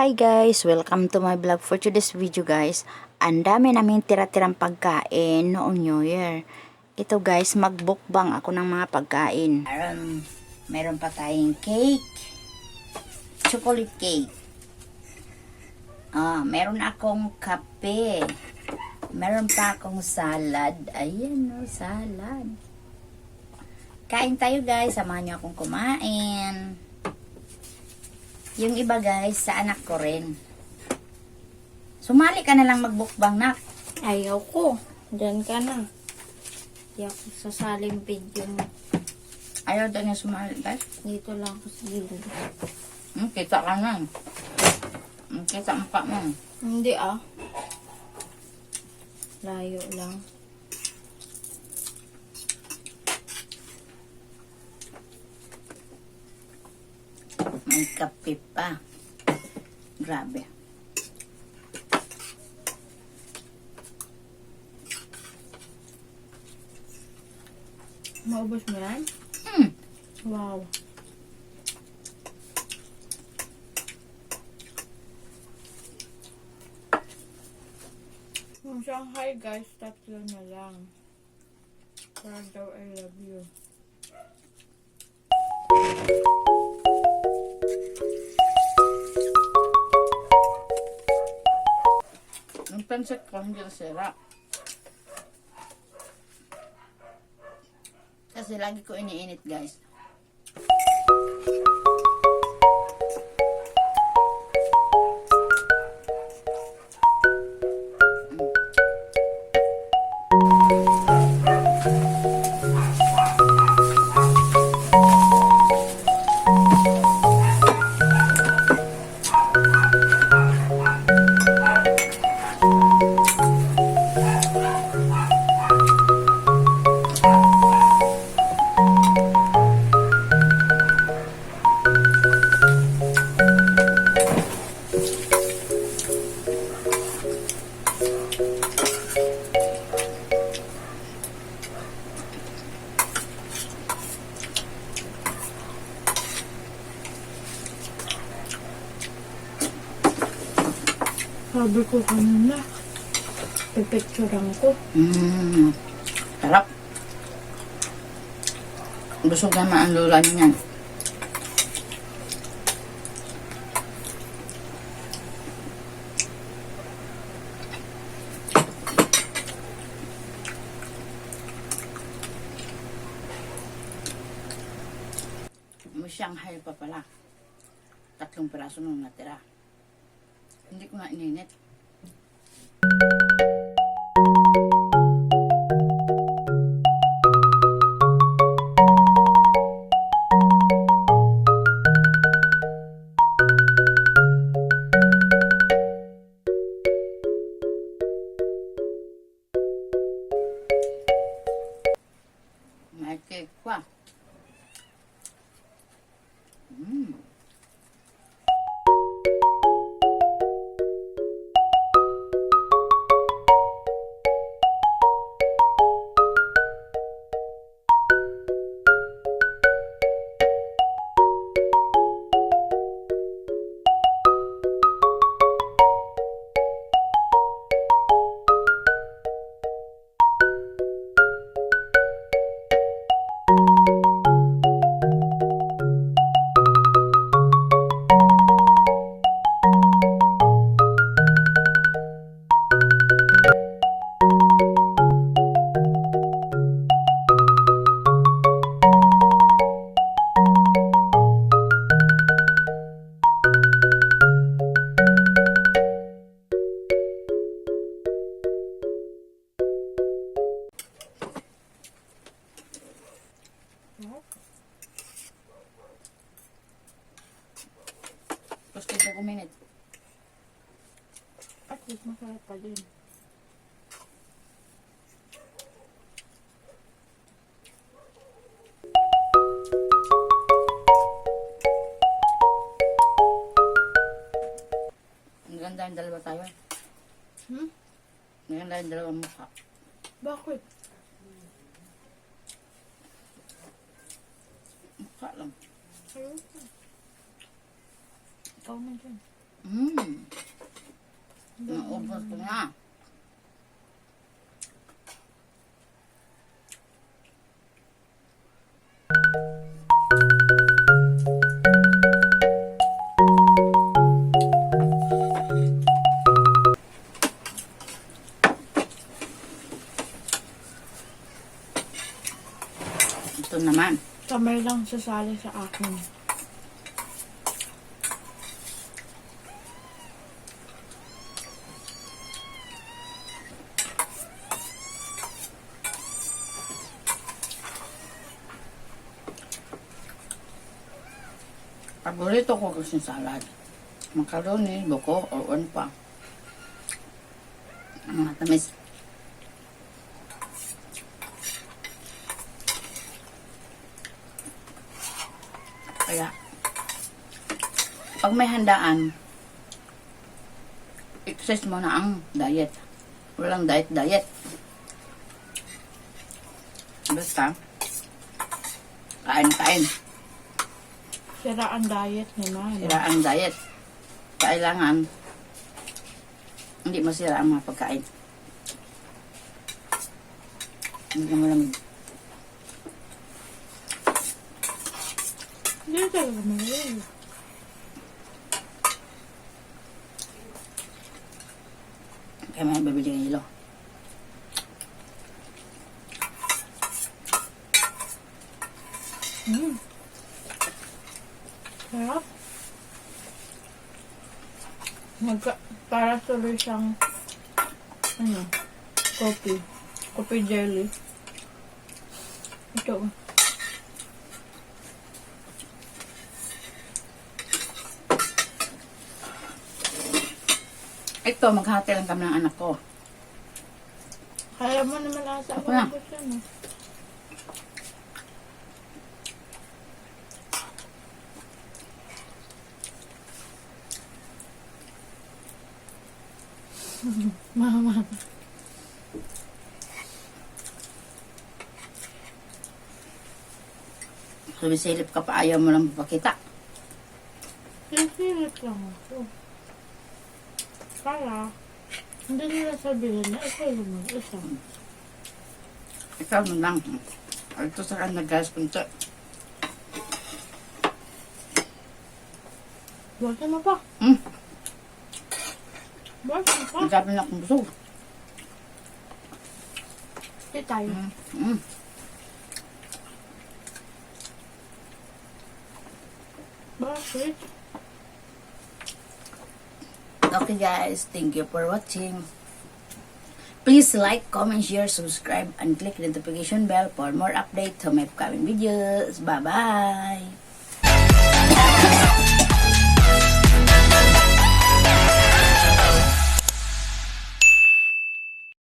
Hi guys! Welcome to my vlog for today's video guys. Ang dami namin tira-tirang pagkain noong New Year. Ito guys, magbukbang ako ng mga pagkain. Meron, meron pa tayong cake. Chocolate cake. Ah, meron akong kape. Meron pa akong salad. Ayan o, salad. Kain tayo guys. Samahan niyo akong kumain. Yung iba guys, sa anak ko rin. Sumali ka na lang magbukbang nak. Ayaw ko. Diyan ka na. Di ako sasaling video mo. Ayaw daw niya sumali guys. Dito lang ako sa gilid. Hmm, kita ka na. Hmm, kita mukha mo. Hindi ah. Layo lang. May kape pa. Grabe. Maubos mo yan? Hmm. Wow. Yung Shanghai guys, tatlo na lang. Para daw I love you. Ko hindi nasira. Kasi lagi ko iniinit guys. Sabi ko kanina, pipicturean ko. Mmm. Sarap. Busog naman ang lula niyan. Shanghai pa pala. Tatlong piraso nung natira. Hindi ko nga ininit. Least masarap pa din. Ang ganda yung dalawa tayo. Hmm? Ang ganda yung dalawang mukha. Bakit? Mukha lang. Ayun. Ikaw man dyan. Mm. Naubos ko na. Ito naman. Kamay lang sasali sa akin. Paborito ko kasi salad. Macaroni, buko, o ano pa. Ang matamis. Kaya, pag may handaan, exercise mo na ang diet. Walang diet-diet. Basta, kain-kain. Sira ang diet naman. Sira ang diet. Kailangan hindi masira ang mga pagkain. Hindi na malamig. Hindi talaga mahal. Kaya may bibili ng hilo. Sarap. Magka, para tuloy siyang ano, coffee. Coffee jelly. Ito. Ito, maghati lang kami ng anak ko. Kaya mo naman asa Ako ako na. gusto no? Mama. Sumisilip ka pa, ayaw mo lang papakita. Sisirit lang ako. Kaya, hindi nila sabihin na ikaw yung mag-isa. Ikaw mo lang. Ito sa kanya guys, punta. Huwag ka na pa. Hmm, Na pa. ang sabi na akong busog. Hindi tayo. Hmm, hmm. Bakit? Okay guys, thank you for watching. Please like, comment, share, subscribe, and click the notification bell for more updates to my upcoming videos. Bye-bye!